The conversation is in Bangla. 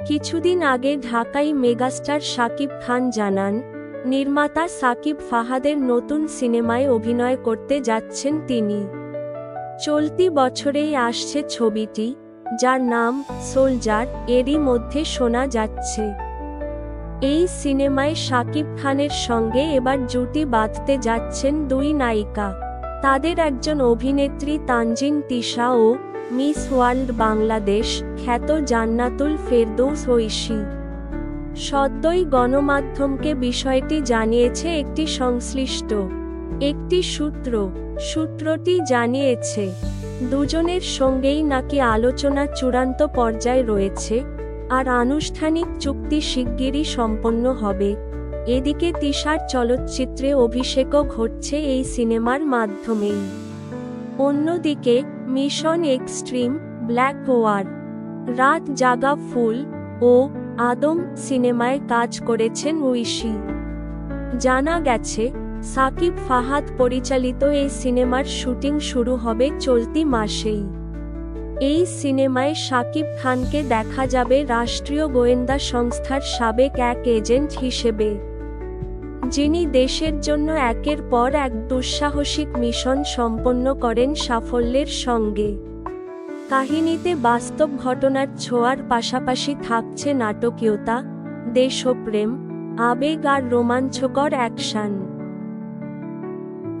কিছুদিন আগে ঢাকাই মেগাস্টার শাকিব খান জানান, নির্মাতা সাকিব ফাহাদের নতুন সিনেমায় অভিনয় করতে যাচ্ছেন তিনি। চলতি বছরেই আসছে ছবিটি, যার নাম সোলজার, এরই মধ্যে শোনা যাচ্ছে। এই সিনেমায় শাকিব খানের সঙ্গে এবার জুটি বাঁধতে যাচ্ছেন দুই নায়িকা। তাদের একজন অভিনেত্রী তানজিন তিশা ও মিস ওয়ার্ল্ড বাংলাদেশ, খ্যাত জান্নাতুল ফেরদৌস ঐশী। সদ্যই গণমাধ্যমকে বিষয়টি জানিয়েছে একটি সংশ্লিষ্ট। একটি সূত্র, সূত্রটি জানিয়েছে, দুজনের সঙ্গেই নাকি আলোচনা চূড়ান্ত পর্যায়ে রয়েছে, আর আনুষ্ঠানিক চুক্তি শিগগিরই সম্পন্ন হবে। এদিকে তিশার চলচ্চিত্রে অভিষেকও ঘটছে এই সিনেমার মাধ্যমেই। অন্যদিকে মিশন এক্সট্রিম, ব্ল্যাক ওয়ার রাত জাগা ফুল ও আদম সিনেমায় কাজ করেছেন ঐশী। জানা গেছে, সাকিব ফাহাদ পরিচালিত এই সিনেমার শুটিং শুরু হবে চলতি মাসেই। এই সিনেমায় সাকিব খানকে দেখা যাবে রাষ্ট্রীয় গোয়েন্দা সংস্থার সাবেক এক এজেন্ট হিসেবে। যিনি দেশের জন্য একের পর এক দুঃসাহসিক মিশন সম্পন্ন করেন সাফল্যের সঙ্গে। কাহিনীতে বাস্তব ঘটনার ছোঁয়ার পাশাপাশি থাকছে নাটকীয়তা, দেশপ্রেম, আবেগ আর রোমাঞ্চকর অ্যাকশন।